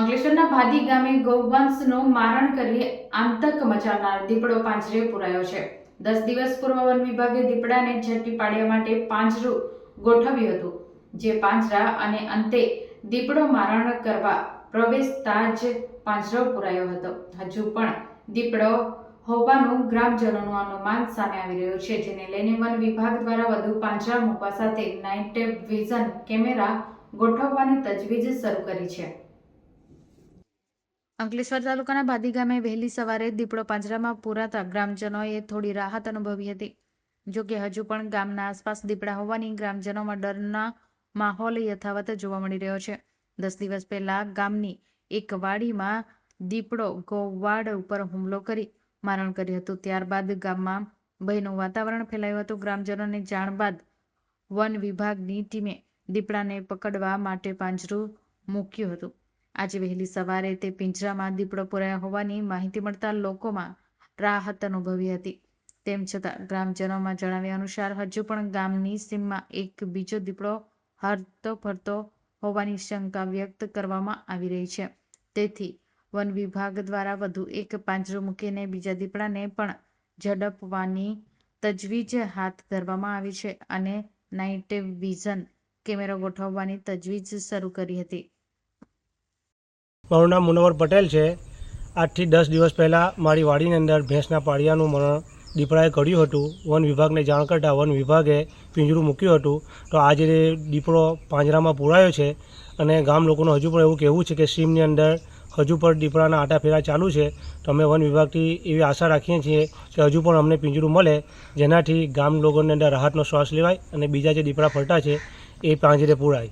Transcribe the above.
અંકલેશ્વરના ભાદી ગામે ગૌવંશનું મારણ કરી આતંક મચાવનાર દીપડો પાંજરે પુરાયો છે. દસ દિવસ પૂર્વ વન વિભાગે દીપડાને ઝડપી પાડવા માટે પાંજરું ગોઠવ્યું હતું. જે પાંજરા અને અંતે દીપડો મારણ કરવા પ્રવેશતા જ પાંજરો પુરાયો હતો. હજુ પણ દીપડો હોવાનું ગ્રામજનોનું અનુમાન સામે આવી રહ્યું છે, જેને લઈને વન વિભાગ દ્વારા વધુ પાંજરા મૂકવા સાથે નાઇટ વિઝન કેમેરા ગોઠવવાની તજવીજ શરૂ કરી છે. અંકલેશ્વર તાલુકાના ભાદી ગામે વહેલી સવારે દીપડો પાંજરામાં પૂરાતા ગ્રામજનોએ થોડી રાહત અનુભવી હતી. જોકે હજુ પણ ગામના આસપાસ દીપડા હોવાની ગ્રામજનોમાં ડરના માહોલ યથાવત જોવા મળી રહ્યો છે. દસ દિવસ પહેલા ગામની એક વાડીમાં દીપડો ગોવાડ ઉપર હુમલો કરી મારણ કર્યું હતું. ત્યારબાદ ગામમાં ભયનું વાતાવરણ ફેલાયું હતું. ગ્રામજનોને જાણ બાદ વન વિભાગની ટીમે દીપડાને પકડવા માટે પાંજરું મૂક્યું હતું. આજે વહેલી સવારે તે પિંજરામાં દીપડો પુરાયા હોવાની માહિતી મળતા લોકોમાં રાહત અનુભવી હતી. તેમ છતાં ગ્રામજનોમાં જણાવ્યા અનુસાર હજુ પણ ગામની સીમમાં એક બીજો દીપડો હરતો ફરતો હોવાની શંકા વ્યક્ત કરવામાં આવી રહી છે. તેથી વન વિભાગ દ્વારા વધુ એક પાંજરો મૂકીને બીજા દીપડાને પણ ઝડપવાની તજવીજ હાથ ધરવામાં આવી છે અને નાઇટ વિઝન કેમેરો ગોઠવવાની તજવીજ શરૂ કરી હતી. મારું નામ મુનવર પટેલ છે. આજથી દસ દિવસ પહેલાં મારી વાડીની અંદર ભેંસના પાળિયાનું મરણ દીપડાએ કર્યું હતું. વન વિભાગને જાણ કરતાં વન વિભાગે પિંજરું મૂક્યું હતું. તો આજે દીપડો પાંજરામાં પૂરાયો છે અને ગામ લોકોનું હજુ પણ એવું કહેવું છે કે સીમની અંદર હજુ પણ દીપડાના આટાફેરા ચાલુ છે. તો અમે વન વિભાગથી એવી આશા રાખીએ છીએ કે હજુ પણ અમને પિંજરું મળે. જેનાથી ગામ લોકોની અંદર રાહતનો શ્વાસ લેવાય અને બીજા જે દીપડા ફરતા છે એ પાંજરે પૂરાય.